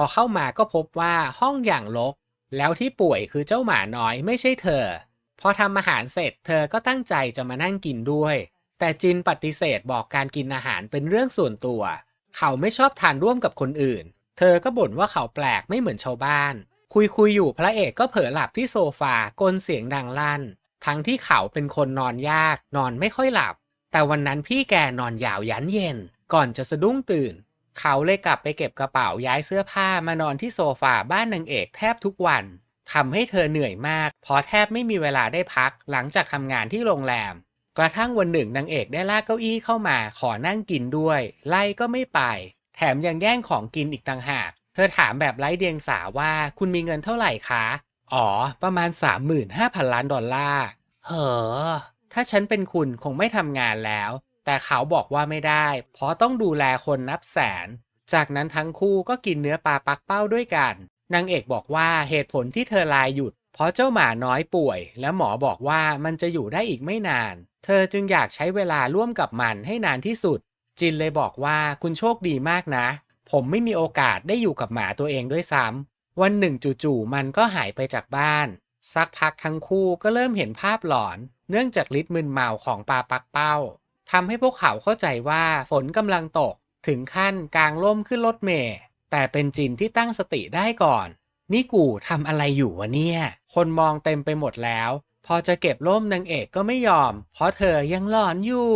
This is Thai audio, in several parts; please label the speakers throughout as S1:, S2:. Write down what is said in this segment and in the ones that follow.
S1: พอเข้ามาก็พบว่าห้องอย่างรก แล้วที่ป่วยคือเจ้าหมาน้อยไม่ใช่เธอ พอทำอาหารเสร็จเธอก็ตั้งใจจะมานั่งกินด้วย แต่จินปฏิเสธบอกการกินอาหารเป็นเรื่องส่วนตัว เขาไม่ชอบทานร่วมกับคนอื่น เธอก็บ่นว่าเขาแปลกไม่เหมือนชาวบ้าน คุยคุยอยู่พระเอกก็เผลอหลับที่โซฟากลนเสียงดังลั่น ทั้งที่เขาเป็นคนนอนยาก นอนไม่ค่อยหลับ แต่วันนั้นพี่แกนอนยาวยันเย็น ก่อนจะสะดุ้งตื่น เขาเลยกลับไปเก็บกระเป๋าย้ายเสื้อผ้ามานอนที่โซฟาบ้านนางเอกแทบทุกวันทำให้เธอเหนื่อยมากเพราะแทบไม่มีเวลาได้พักหลังจากทำงานที่โรงแรม กระทั่งวันหนึ่งนางเอกได้ลากเก้าอี้เข้ามาขอนั่งกินด้วย ไล่ก็ไม่ไป แถมยังแย่งของกินอีกต่างหาก เธอถามแบบไร้เดียงสาว่าคุณมีเงินเท่าไหร่คะ อ๋อ ประมาณ 35,000 ล้านดอลลาร์ เหอถ้าฉันเป็นคุณคงไม่ทำงานแล้ว แต่เขาบอกว่าไม่ได้ เพราะต้องดูแลคนนับแสน จากนั้นทั้งคู่ก็กินเนื้อปลาปักเป้าด้วยกัน นางเอกบอกว่าเหตุผลที่เธอลายหยุด เพราะเจ้าหมาน้อยป่วย และหมอบอกว่ามันจะอยู่ได้อีกไม่นาน เธอจึงอยากใช้เวลาร่วมกับมันให้นานที่สุด จินเลยบอกว่าคุณโชคดีมากนะ ผมไม่มีโอกาสได้อยู่กับหมาตัวเองด้วยซ้ำวันหนึ่งจู่ๆมันก็หายไปจากบ้าน สักพักทั้งคู่ก็เริ่มเห็นภาพหลอน เนื่องจากฤทธิ์มึนเมาของปลาปักเป้า ทำให้พวกเขาเข้าใจว่าฝนกำลังตกถึงขั้นกลางร่มขึ้นรถเมล์แต่เป็นจินที่ตั้งสติได้ก่อน นี่กูทำอะไรอยู่วะเนี่ย คนมองเต็มไปหมดแล้ว พอจะเก็บร่มนางเอกก็ไม่ยอม เพราะเธอยังหลอนอยู่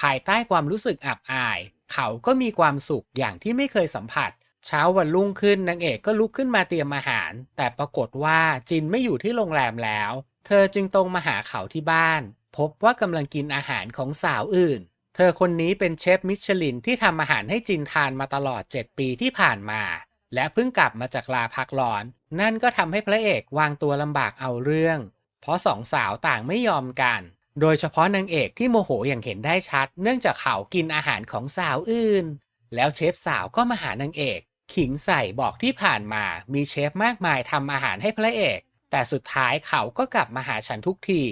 S1: ภายใต้ความรู้สึกอับอาย เขาก็มีความสุขอย่างที่ไม่เคยสัมผัส เช้าวันรุ่งขึ้นนางเอกก็ลุกขึ้นมาเตรียมอาหาร แต่ปรากฏว่าจินไม่อยู่ที่โรงแรมแล้ว เธอจึงตรงมาหาเขาที่บ้าน พบว่ากำลังกินอาหารของสาวอื่น เธอคนนี้เป็นเชฟมิชลินที่ทำอาหารให้จินทานมาตลอด 7 ปีที่ผ่านมา และเพิ่งกลับมาจากลาพักร้อน นั่นก็ทำให้พระเอกวางตัวลำบากเอาเรื่อง เพราะสองสาวต่างไม่ยอมกัน โดยเฉพาะนางเอกที่โมโหอย่างเห็นได้ชัด เนื่องจากเขากินอาหารของสาวอื่น แล้วเชฟสาวก็มาหานางเอกขิงใส่บอกที่ผ่านมามีเชฟมากมายทำอาหารให้พระเอก แต่สุดท้ายเขาก็กลับมาหาฉันทุกที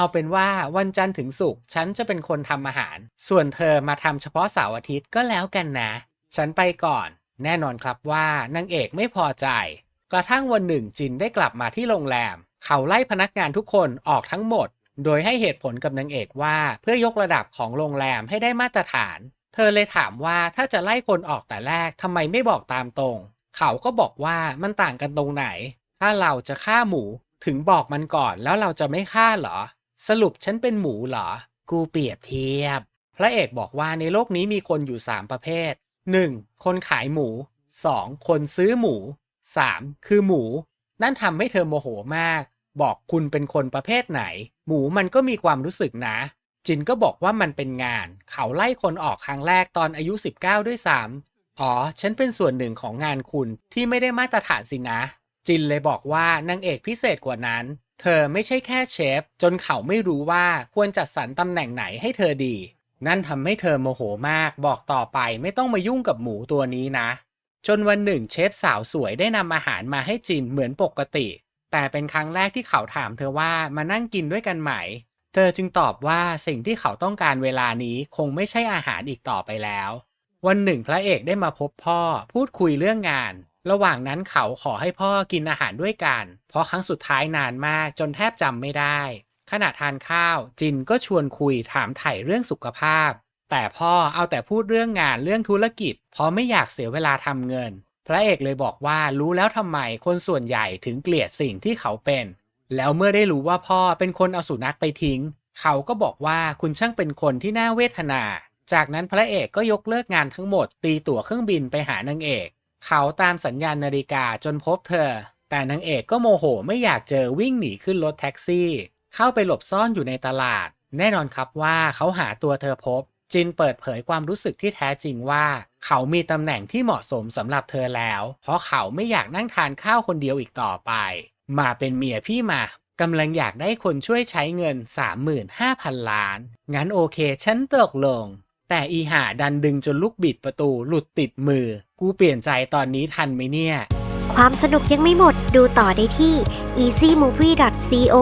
S1: เอาเป็นว่าวันจันทร์ถึงศุกร์ฉันจะเป็นคนทำอาหาร ส่วนเธอมาทำเฉพาะเสาร์อาทิตย์ก็แล้วกันนะ ฉันไปก่อน แน่นอนครับว่านางเอกไม่พอใจ กระทั่งวันหนึ่งจินได้กลับมาที่โรงแรม เขาไล่พนักงานทุกคนออกทั้งหมด โดยให้เหตุผลกับนางเอกว่าเพื่อยกระดับของโรงแรมให้ได้มาตรฐาน เธอเลยถามว่าถ้าจะไล่คนออกแต่แรกทำไมไม่บอกตามตรง เขาก็บอกว่ามันต่างกันตรงไหน ถ้าเราจะฆ่าหมูถึงบอกมันก่อนแล้วเราจะไม่ฆ่าเหรอ สรุปฉันเป็นหมูเหรอ กูเปรียบเทียบ พระเอกบอกว่าในโลกนี้มีคนอยู่ 3 ประเภท 1. คนขายหมู 2. คนซื้อหมู 3. คือหมู นั่นทำให้เธอโมโหมาก บอกคุณเป็นคนประเภทไหน หมูมันก็มีความรู้สึกนะ จินก็บอกว่ามันเป็นงาน เขาไล่คนออกครั้งแรกตอนอายุ 19 ด้วยซ้ำอ๋อ ฉันเป็นส่วนหนึ่งของงานคุณที่ไม่ได้มาตรฐานสินะ จินเลยบอกว่านางเอกพิเศษกว่านั้น เธอไม่ใช่แค่เชฟ จนเขาไม่รู้ว่าควรจัดสรรตำแหน่งไหนให้เธอดี นั่นทำให้เธอโมโหมากบอกต่อไปไม่ต้องมายุ่งกับหมูตัวนี้นะ จนวันหนึ่งเชฟสาวสวยได้นำอาหารมาให้จินเหมือนปกติ แต่เป็นครั้งแรกที่เขาถามเธอว่ามานั่งกินด้วยกันไหม เธอจึงตอบว่าสิ่งที่เขาต้องการเวลานี้คงไม่ใช่อาหารอีกต่อไปแล้ว วันหนึ่งพระเอกได้มาพบพ่อพูดคุยเรื่องงาน ระหว่างนั้นเขาขอให้พ่อกินอาหารด้วยกัน เพราะครั้งสุดท้ายนานมากจนแทบจำไม่ได้ ขณะทานข้าว จินก็ชวนคุยถามไถ่เรื่องสุขภาพ แต่พ่อเอาแต่พูดเรื่องงานเรื่องธุรกิจ เพราะไม่อยากเสียเวลาทำเงิน พระเอกเลยบอกว่ารู้แล้วทำไมคนส่วนใหญ่ถึงเกลียดสิ่งที่เขาเป็น แล้วเมื่อได้รู้ว่าพ่อเป็นคนเอาสุนัขไปทิ้ง เขาก็บอกว่าคุณช่างเป็นคนที่น่าเวทนา จากนั้นพระเอกก็ยกเลิกงานทั้งหมดตีตั๋วเครื่องบินไปหานางเอก เขาตามสัญญาณนาฬิกาจนพบเธอ แต่นางเอกก็โมโหไม่อยากเจอวิ่งหนีขึ้นรถแท็กซี่ เข้าไปหลบซ่อนอยู่ในตลาด แน่นอนครับว่าเขาหาตัวเธอพบ จินเปิดเผยความรู้สึกที่แท้จริงว่า เขามีตำแหน่งที่เหมาะสมสำหรับเธอแล้ว เพราะเขาไม่อยากนั่งทานข้าวคนเดียวอีกต่อไป มาเป็นเมียพี่มากำลังอยากได้คนช่วยใช้เงิน 35,000 ล้าน งั้นโอเค ฉันตกลง แต่อีหาดันดึงจนลูกบิดประตูหลุดติดมือ กูเปลี่ยนใจตอนนี้ทันไหมเนี่ย
S2: ความสนุกยังไม่หมดดูต่อได้ที่ easymovie.co